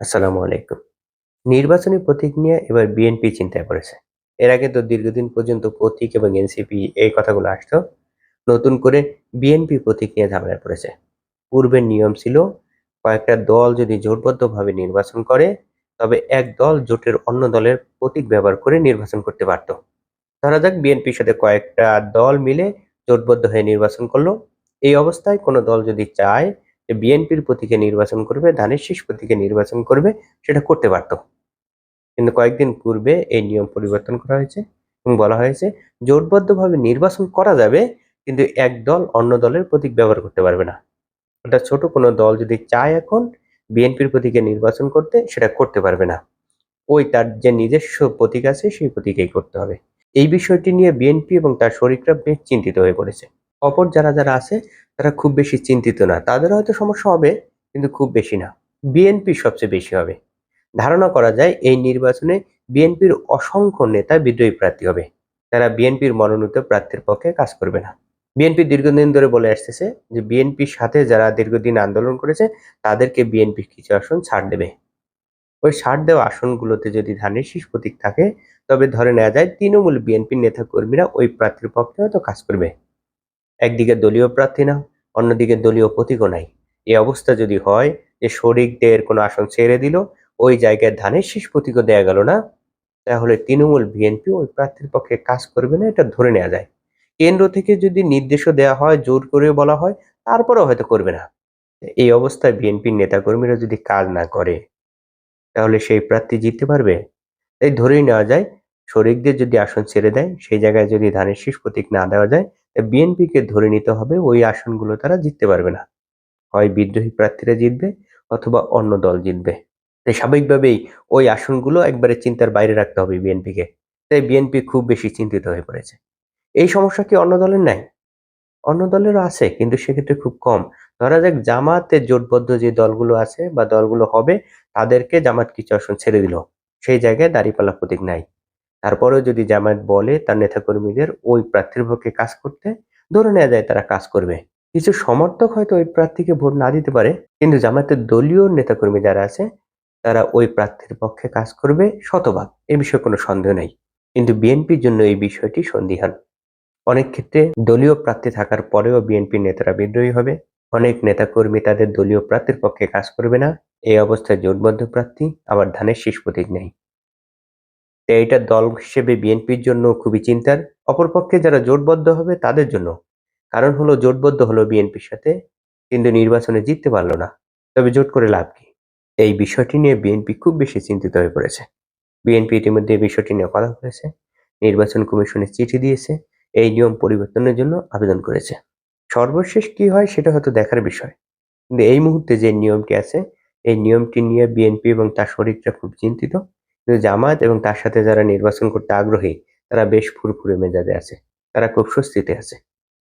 আসসালামু আলাইকুম। নির্বাচনী প্রতীক নিয়ে এবার বিএনপি চিন্তায় পড়েছে। এর আগে তো দীর্ঘদিন পর্যন্ত প্রতীক এবং এনসিপি এই কথাগুলো আসতো। নতুন করে বিএনপি প্রতীক নিয়ে ঝামেলায় পড়েছে। পূর্বের নিয়ম ছিল, কয়েকটা দল যদি জোটবদ্ধভাবে নির্বাচন করে, তবে এক দল জোটের অন্য দলের প্রতীক ব্যবহার করে নির্বাচন করতে পারত। ধরা যাক বিএনপির সাথে কয়েকটা দল মিলে জোটবদ্ধ হয়ে নির্বাচন করল। এই অবস্থায় কোনো দল যদি চায় যে বিএনপির প্রতীকে নির্বাচন করবে, ধানের শীষ প্রতীকে নির্বাচন করবে, সেটা করতে পারত কিন্তু কয়েকদিন পূর্বে এই নিয়ম পরিবর্তন করা হয়েছে এবং বলা হয়েছে, জোটবদ্ধভাবে নির্বাচন করা যাবে, কিন্তু এক দল অন্য দলের প্রতীক ব্যবহার করতে পারবে না। অর্থাৎ ছোট কোনো দল যদি চায় এখন বিএনপির প্রতীকে নির্বাচন করতে, সেটা করতে পারবে না। ওই তার যে নিজস্ব প্রতীক আছে, সেই প্রতীকেই করতে হবে। এই বিষয়টি নিয়ে বিএনপি এবং তার শরিকরা বেশ চিন্তিত হয়ে পড়েছে। অপর যারা যারা আছে তারা খুব বেশি চিন্তিত না। তাদের হয়তো সমস্যা হবে, কিন্তু খুব বেশি না। বিএনপি সবচেয়ে বেশি হবে। ধারণা করা যায়, এই নির্বাচনে বিএনপির অসংখ্য নেতা বিদ্রোহী প্রার্থী হবে। তারা বিএনপির মনোনীত প্রার্থীর পক্ষে কাজ করবে না। বিএনপি দীর্ঘদিন ধরে বলে আসতেছে যে, বিএনপির সাথে যারা দীর্ঘদিন আন্দোলন করেছে, তাদেরকে বিএনপি কিছু আসন ছাড় দেবে। ওই ছাড় দেওয়া আসনগুলোতে যদি ধানের শীষ প্রতীক থাকে, তবে ধরে নেওয়া যায়, তৃণমূল বিএনপির নেতা কর্মীরা ওই প্রার্থীর পক্ষে হয়তো কাজ করবে। একদিকে দলীয় প্রার্থী না, অন্যদিকে দলীয় প্রতীকও নাই। এই অবস্থা যদি হয় যে শরিকদের কোনো আসন ছেড়ে দিল, ওই জায়গায় ধানের শীষ প্রতীকও দেয়া গেল না, তাহলে তৃণমূল, বিএনপি ওই প্রার্থীর পক্ষে কাজ করবে না, এটা ধরে নেওয়া যায়। কেন্দ্র থেকে যদি নির্দেশও দেওয়া হয়, জোর করে বলা হয়, তারপরেও হয়তো করবে না। এই অবস্থায় বিএনপির নেতাকর্মীরা যদি কাজ না করে, তাহলে সেই প্রার্থী জিততে পারবে? তাই ধরেই নেওয়া যায়, শরিকদের যদি আসন ছেড়ে দেয়, সেই জায়গায় যদি ধানের শীষ প্রতীক না দেওয়া যায় বিএনপিকে ধরে নিতে হবে ওই আসনগুলো তারা জিততে পারবে না। হয় বিদ্রোহী প্রার্থীরা জিতবে অথবা অন্য দল জিতবে। তাই স্বাভাবিকভাবেই ওই আসনগুলো একবারে চিন্তার বাইরে রাখতে হবে বিএনপিকে। তাই বিএনপি খুব বেশি চিন্তিত হয়ে পড়েছে। এই সমস্যা কি অন্য দলের নাই? অন্য দলেরও আছে, কিন্তু সেক্ষেত্রে খুব কম। ধরা যাক জামাতের জোটবদ্ধ যে দলগুলো আছে বা দলগুলো হবে, তাদেরকে জামাত কিছু আসন ছেড়ে দিল। সেই জায়গায় দাঁড়িপাল্লা প্রতীক নাই। তারপরেও যদি জামায়াত বলে তার নেতাকর্মীদের ওই প্রার্থীর পক্ষে কাজ করতে, ধরে নেওয়া যায় তারা কাজ করবে। কিছু সমর্থক হয়তো ওই প্রার্থীকে ভোট না দিতে পারে, কিন্তু জামায়াতের দলীয় নেতাকর্মী যারা আছে, তারা ওই প্রার্থীর পক্ষে কাজ করবে, শতভাগ। এ বিষয়ে কোনো সন্দেহ নেই। কিন্তু বিএনপির জন্য এই বিষয়টি সন্দিহান। অনেক ক্ষেত্রে দলীয় প্রার্থী থাকার পরেও বিএনপির নেতারা বিদ্রোহী হবে। অনেক নেতাকর্মী তাদের দলীয় প্রার্থীর পক্ষে কাজ করবে না। এই অবস্থায় জোটবদ্ধ প্রার্থী, আবার ধানের শীষ প্রতীক নেই। তাই এটা দল হিসেবে বিএনপির জন্য খুবই চিন্তার। অপরপক্ষে যারা জোটবদ্ধ হবে তাদের জন্য। কারণ হলো জোটবদ্ধ হলো বিএনপির সাথে, কিন্তু নির্বাচনে জিততে পারল না। তবে জোট করে লাভ কি? এই বিষয়টি নিয়ে বিএনপি খুব বেশি চিন্তিত হয়ে পড়েছে। বিএনপি ইতিমধ্যে বিষয়টি নিয়ে কথা বলেছে। নির্বাচন কমিশনে চিঠি দিয়েছে। এই নিয়ম পরিবর্তনের জন্য আবেদন করেছে। সর্বশেষ কি হয় সেটা হয়তো দেখার বিষয়। কিন্তু এই মুহূর্তে যে নিয়মটি আছে, এই নিয়মটি নিয়ে বিএনপি এবং তার শরীরটা খুব চিন্তিত। কিন্তু জামায়াত এবং তার সাথে যারা নির্বাচন করতে আগ্রহী, তারা বেশ ফুরফুরে মেজাজে আছে। তারা খুব স্বস্তিতে আছে।